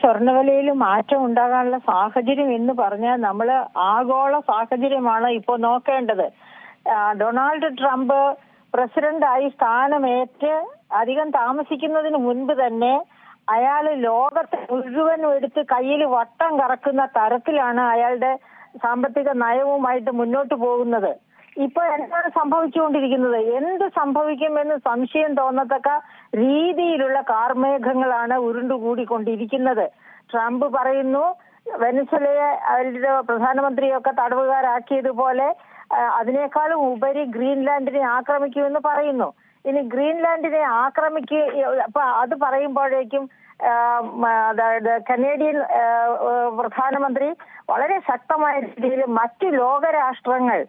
സ്വർണവിലയിൽ മാറ്റം ഉണ്ടാകാനുള്ള സാഹചര്യം എന്ന് പറഞ്ഞാൽ നമ്മൾ ആഗോള സാഹചര്യമാണ് ഇപ്പോൾ നോക്കേണ്ടത്. ഡൊണാൾഡ് ട്രംപ് പ്രസിഡന്റായി സ്ഥാനമേറ്റ് അധികം താമസിക്കുന്നതിന് മുൻപ് തന്നെ അയാൾ ലോകത്തെ മുഴുവനും എടുത്ത് കയ്യിൽ വട്ടം കറക്കുന്ന തരത്തിലാണ് അയാളുടെ സാമ്പത്തിക നയവുമായിട്ട് മുന്നോട്ട് പോകുന്നത്. ഇപ്പൊ എന്താണ് സംഭവിച്ചുകൊണ്ടിരിക്കുന്നത്? എന്ത് സംഭവിക്കുമെന്ന് സംശയം തോന്നത്തക്ക രീതിയിലുള്ള കാർമേഘങ്ങളാണ് ഉരുണ്ടുകൂടിക്കൊണ്ടിരിക്കുന്നത് ട്രംപ് പറയുന്നു വെനസ്വലയെ അവരുടെ പ്രധാനമന്ത്രിയൊക്കെ തടവുകാരാക്കിയതുപോലെ അതിനേക്കാളും ഉപരി ഗ്രീൻലാൻഡിനെ ആക്രമിക്കുമെന്ന് പറയുന്നു. ഇനി ഗ്രീൻലാൻഡിനെ ആക്രമിക്കുക അപ്പൊ അത് പറയുമ്പോഴേക്കും അതായത് കനേഡിയൻ പ്രധാനമന്ത്രി വളരെ ശക്തമായ രീതിയിൽ മറ്റു ലോകരാഷ്ട്രങ്ങൾ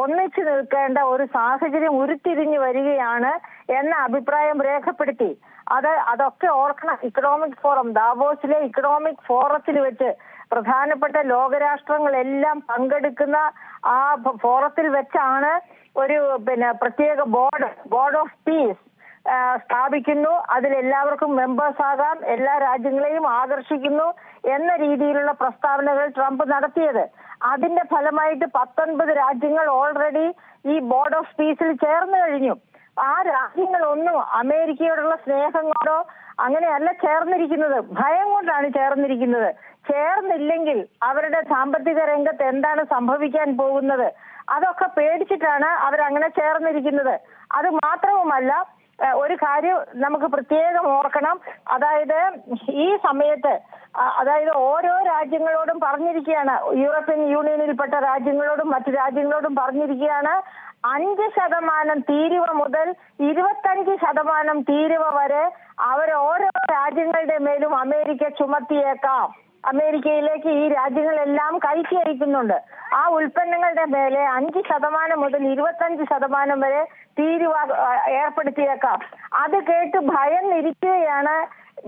ഒന്നിച്ചു നിൽക്കേണ്ട ഒരു സാഹചര്യം ഉരുത്തിരിഞ്ഞു വരികയാണ് എന്ന അഭിപ്രായം രേഖപ്പെടുത്തി. അത് അതൊക്കെ ഓർക്കണം. ഇക്കണോമിക് ഫോറം ദാവോസിലെ ഇക്കണോമിക് ഫോറത്തിൽ വെച്ച് പ്രധാനപ്പെട്ട ലോകരാഷ്ട്രങ്ങളെല്ലാം പങ്കെടുക്കുന്ന ആ ഫോറത്തിൽ വെച്ചാണ് ഒരു പിന്നെ പ്രത്യേക ബോർഡ് ബോർഡ് ഓഫ് പീസ് സ്ഥാപിക്കുന്നു. അതിൽ എല്ലാവർക്കും മെമ്പേഴ്സ് ആകാം. എല്ലാ രാജ്യങ്ങളെയും ആകർഷിക്കുന്നു എന്ന രീതിയിലുള്ള പ്രസ്താവനകൾ ട്രംപ് നടത്തിയത്. അതിന്റെ ഫലമായിട്ട് പത്തൊൻപത് രാജ്യങ്ങൾ ഓൾറെഡി ഈ ബോർഡ് ഓഫ് പീസിൽ ചേർന്ന് കഴിഞ്ഞു. ആ രാജ്യങ്ങളൊന്നും അമേരിക്കയോടുള്ള സ്നേഹം കൊണ്ടോ അങ്ങനെയല്ല ചേർന്നിരിക്കുന്നത്. ഭയം കൊണ്ടാണ് ചേർന്നിരിക്കുന്നത്. ചേർന്നില്ലെങ്കിൽ അവരുടെ സാമ്പത്തിക രംഗത്ത് എന്താണ് സംഭവിക്കാൻ പോകുന്നത്? അതൊക്കെ പേടിച്ചിട്ടാണ് അവരങ്ങനെ ചേർന്നിരിക്കുന്നത്. അത് മാത്രവുമല്ല ഒരു കാര്യം നമുക്ക് പ്രത്യേകം ഓർക്കണം. അതായത് ഈ സമയത്ത് അതായത് ഓരോ രാജ്യങ്ങളോടും പറഞ്ഞിരിക്കുകയാണ്. യൂറോപ്യൻ യൂണിയനിൽപ്പെട്ട രാജ്യങ്ങളോടും മറ്റു രാജ്യങ്ങളോടും പറഞ്ഞിരിക്കുകയാണ്. അഞ്ച് ശതമാനം തീരുവ മുതൽ ഇരുപത്തഞ്ച് ശതമാനം തീരുവ വരെ അവർ ഓരോ രാജ്യങ്ങളുടെ മേലും അമേരിക്ക ചുമത്തിയേക്കാം. അമേരിക്കയിലേക്ക് ഈ രാജ്യങ്ങളെല്ലാം കയറ്റി അയക്കുന്നുണ്ട്. ആ ഉൽപ്പന്നങ്ങളുടെ മേലെ അഞ്ച് ശതമാനം മുതൽ ഇരുപത്തഞ്ച് ശതമാനം വരെ തീരുവ ഏർപ്പെടുത്തിയേക്കാം. അത് കേട്ട് ഭയന്നിരിക്കുകയാണ്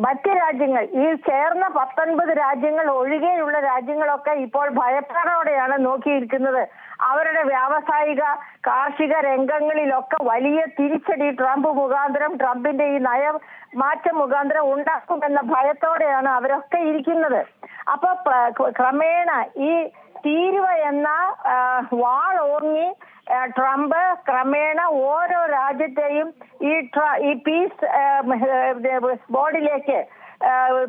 മറ്റ് രാജ്യങ്ങൾ. ഈ ചേർന്ന പത്തൊൻപത് രാജ്യങ്ങൾ ഒഴികെയുള്ള രാജ്യങ്ങളൊക്കെ ഇപ്പോൾ ഭയപ്പാടോടെയാണ് നോക്കിയിരിക്കുന്നത്. അവരുടെ വ്യാവസായിക കാർഷിക രംഗങ്ങളിലൊക്കെ വലിയ തിരിച്ചടി ട്രംപ് മുഖാന്തരം ട്രംപിന്റെ ഈ നയ മാറ്റം മുഖാന്തരം ഉണ്ടാക്കുമെന്ന ഭയത്തോടെയാണ് അവരൊക്കെ ഇരിക്കുന്നത്. അപ്പൊ ക്രമേണ ഈ തീരുവ എന്ന വാൾ ഓങ്ങി ട്രംപ് ക്രമേണ ഓരോ രാജ്യത്തെയും ഈ ഈ പീസ് ബോർഡിലേക്ക്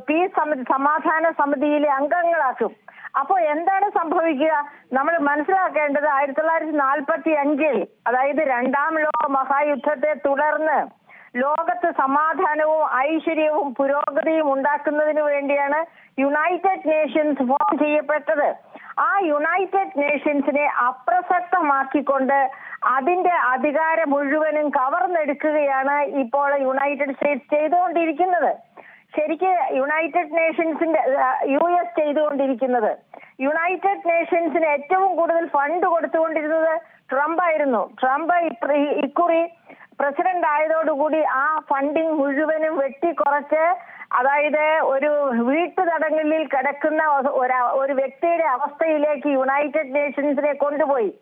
പീസ് സമിതി സമാധാന സമിതിയിലെ അംഗങ്ങളാക്കും. അപ്പോൾ എന്താണ് സംഭവിക്കുക? നമ്മൾ മനസ്സിലാക്കേണ്ടത് ആയിരത്തി തൊള്ളായിരത്തി നാൽപ്പത്തി അഞ്ചിൽ അതായത് രണ്ടാം ലോക മഹായുദ്ധത്തെ തുടർന്ന് ലോകത്ത് സമാധാനവും ഐശ്വര്യവും പുരോഗതിയും ഉണ്ടാക്കുന്നതിന് വേണ്ടിയാണ് യുണൈറ്റഡ് നേഷൻസ് ഫോം ചെയ്യപ്പെട്ടത്. ആ യുണൈറ്റഡ് നേഷൻസിനെ അപ്രസക്തമാക്കിക്കൊണ്ട് അതിന്റെ അധികാരം മുഴുവനും കവർന്നെടുക്കുകയാണ് ഇപ്പോൾ യുണൈറ്റഡ് സ്റ്റേറ്റ്സ് ചെയ്തുകൊണ്ടിരിക്കുന്നത്. ശരിക്ക് യുണൈറ്റഡ് നേഷൻസിന്റെ യു എസ് ചെയ്തുകൊണ്ടിരിക്കുന്നത്. യുണൈറ്റഡ് നേഷൻസിന് ഏറ്റവും കൂടുതൽ ഫണ്ട് കൊടുത്തുകൊണ്ടിരുന്നത് ട്രംപ് ആയിരുന്നു. ട്രംപ് ഇക്കുറി പ്രസിഡന്റ് ആയതോടുകൂടി ആ ഫണ്ടിങ് മുഴുവനും വെട്ടിക്കുറച്ച് അതായത് ഒരു വീട്ടുതടങ്കലിൽ കിടക്കുന്ന ഒരു- ഒരു വ്യക്തിയുടെ അവസ്ഥയിലേക്ക് യുണൈറ്റഡ് നേഷൻസിനെ കൊണ്ടുപോയി.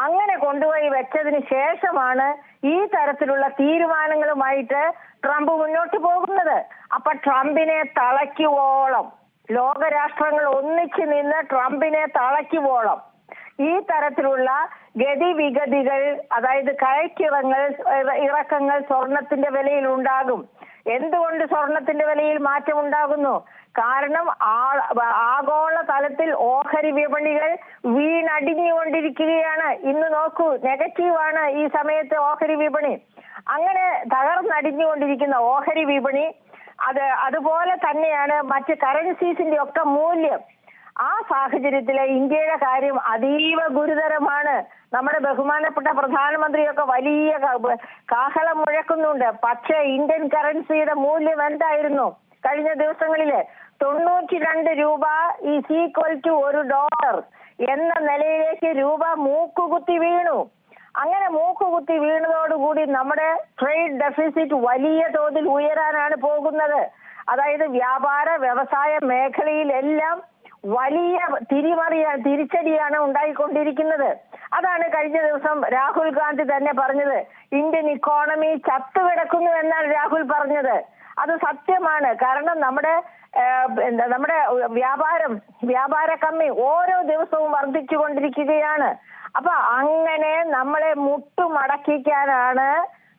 അങ്ങനെ കൊണ്ടുപോയി വെച്ചതിന് ശേഷമാണ് ഈ തരത്തിലുള്ള തീരുമാനങ്ങളുമായിട്ട് ട്രംപ് മുന്നോട്ട് പോകുന്നത്. അപ്പൊ ട്രംപിനെ തളയ്ക്കുവോളം ലോകരാഷ്ട്രങ്ങൾ ഒന്നിച്ചു നിന്ന് ട്രംപിനെ തളയ്ക്കുവോളം ഈ തരത്തിലുള്ള ഗതിവിഗതികൾ അതായത് കയറ്റിറങ്ങൾ ഇറക്കങ്ങൾ സ്വർണത്തിന്റെ വിലയിൽ ഉണ്ടാകും. എന്തുകൊണ്ട് സ്വർണത്തിന്റെ വിലയിൽ മാറ്റം ഉണ്ടാകുന്നു? കാരണം ആഗോള തലത്തിൽ ഓഹരി വിപണികൾ വീണടിഞ്ഞുകൊണ്ടിരിക്കുകയാണ്. ഇന്ന് നോക്കൂ നെഗറ്റീവാണ് ഈ സമയത്ത് ഓഹരി വിപണി. അങ്ങനെ തകർന്നടിഞ്ഞുകൊണ്ടിരിക്കുന്ന ഓഹരി വിപണി അത് അതുപോലെ തന്നെയാണ് മറ്റ് കറൻസീസിന്റെ ഒക്കെ മൂല്യം. ആ സാഹചര്യത്തിലെ ഇന്ത്യയുടെ കാര്യം അതീവ ഗുരുതരമാണ്. നമ്മുടെ ബഹുമാനപ്പെട്ട പ്രധാനമന്ത്രിയൊക്കെ വലിയ കാഹളം മുഴക്കുന്നുണ്ട്. പക്ഷേ ഇന്ത്യൻ കറൻസിയുടെ മൂല്യം എന്തായിരുന്നു? കഴിഞ്ഞ ദിവസങ്ങളിൽ തൊണ്ണൂറ്റി രണ്ട് രൂപ ഈസ് ഈക്വൽ ടു ഒരു ഡോളർ എന്ന നിലയിലേക്ക് രൂപ മൂക്കുകുത്തി വീണു. അങ്ങനെ മൂക്കുകുത്തി വീണതോടുകൂടി നമ്മുടെ ട്രേഡ് ഡെഫിസിറ്റ് വലിയ തോതിൽ ഉയരാനാണ് പോകുന്നത്. അതായത് വ്യാപാര വ്യവസായ മേഖലയിലെല്ലാം വലിയ തിരിമറിയ തിരിച്ചടിയാണ് ഉണ്ടായിക്കൊണ്ടിരിക്കുന്നത്. അതാണ് കഴിഞ്ഞ ദിവസം രാഹുൽ ഗാന്ധി തന്നെ പറഞ്ഞത്. ഇന്ത്യൻ ഇക്കോണമി ചത്തുകിടക്കുന്നു എന്നാണ് രാഹുൽ പറഞ്ഞത്. അത് സത്യമാണ്. കാരണം നമ്മുടെ നമ്മുടെ വ്യാപാരം വ്യാപാര കമ്മി ഓരോ ദിവസവും വർദ്ധിച്ചുകൊണ്ടിരിക്കുകയാണ്. അപ്പൊ അങ്ങനെ നമ്മളെ മുട്ടുമടക്കിക്കാനാണ്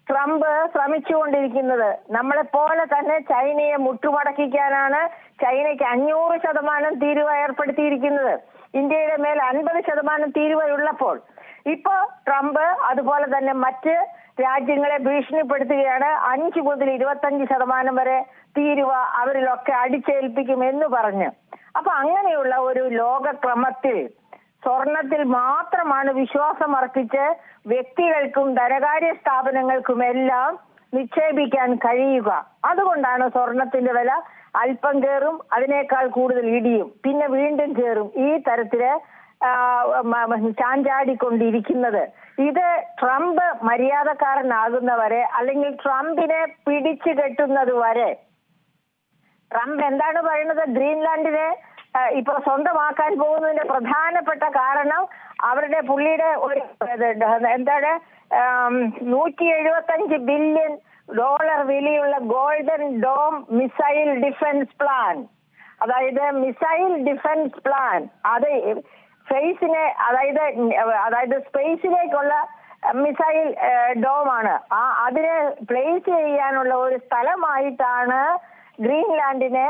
ട്രംപ് ശ്രമിച്ചുകൊണ്ടിരിക്കുന്നത്. നമ്മളെ പോലെ തന്നെ ചൈനയെ മുട്ടുമടക്കിക്കാനാണ് ചൈനയ്ക്ക് അഞ്ഞൂറ് ശതമാനം തീരുവ ഏർപ്പെടുത്തിയിരിക്കുന്നത്. ഇന്ത്യയുടെ മേൽ അൻപത് ശതമാനം തീരുവയുള്ളപ്പോൾ. ഇപ്പോ ട്രംപ് അതുപോലെ തന്നെ മറ്റ് രാജ്യങ്ങളെ ഭീഷണിപ്പെടുത്തുകയാണ്. അഞ്ച് മുതൽ ഇരുപത്തഞ്ച് ശതമാനം വരെ തീരുവ അവരിലൊക്കെ അടിച്ചേൽപ്പിക്കും എന്ന് പറഞ്ഞ്. അപ്പൊ അങ്ങനെയുള്ള ഒരു ലോകക്രമത്തിൽ സ്വർണത്തിൽ മാത്രമാണ് വിശ്വാസം അർപ്പിച്ച് വ്യക്തികൾക്കും ധനകാര്യ സ്ഥാപനങ്ങൾക്കുമെല്ലാം നിക്ഷേപിക്കാൻ കഴിയുക. അതുകൊണ്ടാണ് സ്വർണത്തിന്റെ വില അല്പം കയറും അതിനേക്കാൾ കൂടുതൽ ഇടിയും. പിന്നെ വീണ്ടും കയറും ഈ തരത്തിൽ ചാഞ്ചാടിക്കൊണ്ടിരിക്കുന്നത്. ഇത് ട്രംപ് മര്യാദക്കാരനാകുന്നവരെ അല്ലെങ്കിൽ ട്രംപിനെ പിടിച്ചു കെട്ടുന്നത് വരെ ട്രംപ് എന്താണ് പറയുന്നത്? ഗ്രീൻലാൻഡിനെ ഇപ്പൊ സ്വന്തമാക്കാൻ പോകുന്നതിന്റെ പ്രധാനപ്പെട്ട കാരണം അവരുടെ പുള്ളിയുടെ ഒരു എന്താണ് നൂറ്റി എഴുപത്തഞ്ച് ബില്യൺ ഡോളർ വിലയുള്ള golden dome missile defence plan. അതായത് മിസൈൽ ഡിഫൻസ് പ്ലാൻ. അത് സ്പേസിനെ അതായത് അതായത് സ്പേസിലേക്കുള്ള മിസൈൽ ഡോമാണ്. ആ അതിനെ പ്ലേസ് ചെയ്യാനുള്ള ഒരു സ്ഥലമായിട്ടാണ് ഗ്രീൻലാൻഡിനെ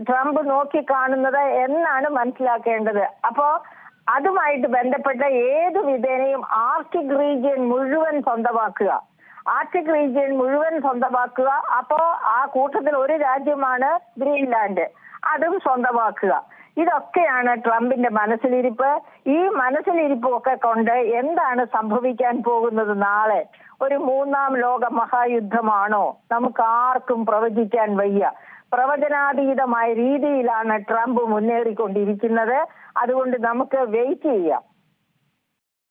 ട്രംപ് നോക്കി കാണുന്നത് എന്നാണ് മനസ്സിലാക്കേണ്ടത്. അപ്പോ അതുമായിട്ട് ബന്ധപ്പെട്ട ഏത് വിധേനയും ആർട്ടിക് റീജിയൻ മുഴുവൻ സ്വന്തമാക്കുക. ആർട്ടിക് റീജിയൻ മുഴുവൻ സ്വന്തമാക്കുക. അപ്പോ ആ കൂട്ടത്തിൽ ഒരു രാജ്യമാണ് ഗ്രീൻലാൻഡ്. അതും സ്വന്തമാക്കുക. ഇതൊക്കെയാണ് ട്രംപിന്റെ മനസ്സിലിരിപ്പ്. ഈ മനസ്സിലിരിപ്പൊക്കെ കൊണ്ട് എന്താണ് സംഭവിക്കാൻ പോകുന്നത് നാളെ? ഒരു മൂന്നാം ലോക മഹായുദ്ധമാണോ? നമുക്ക് ആർക്കും പ്രവചിക്കാൻ വയ്യ. പ്രവചനാതീതമായ രീതിയിലാണ് ട്രംപ് മുന്നേറിക്കൊണ്ടിരിക്കുന്നത്. അതുകൊണ്ട് നമുക്ക് വെയിറ്റ് ചെയ്യാം.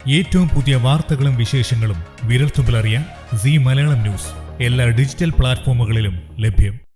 ഏറ്റവും പുതിയ വാർത്തകളും വിശേഷങ്ങളും വിരൽത്തുമ്പിലറിയാൻ സി മലയാളം ന്യൂസ് എല്ലാ ഡിജിറ്റൽ പ്ലാറ്റ്ഫോമുകളിലും ലഭ്യം.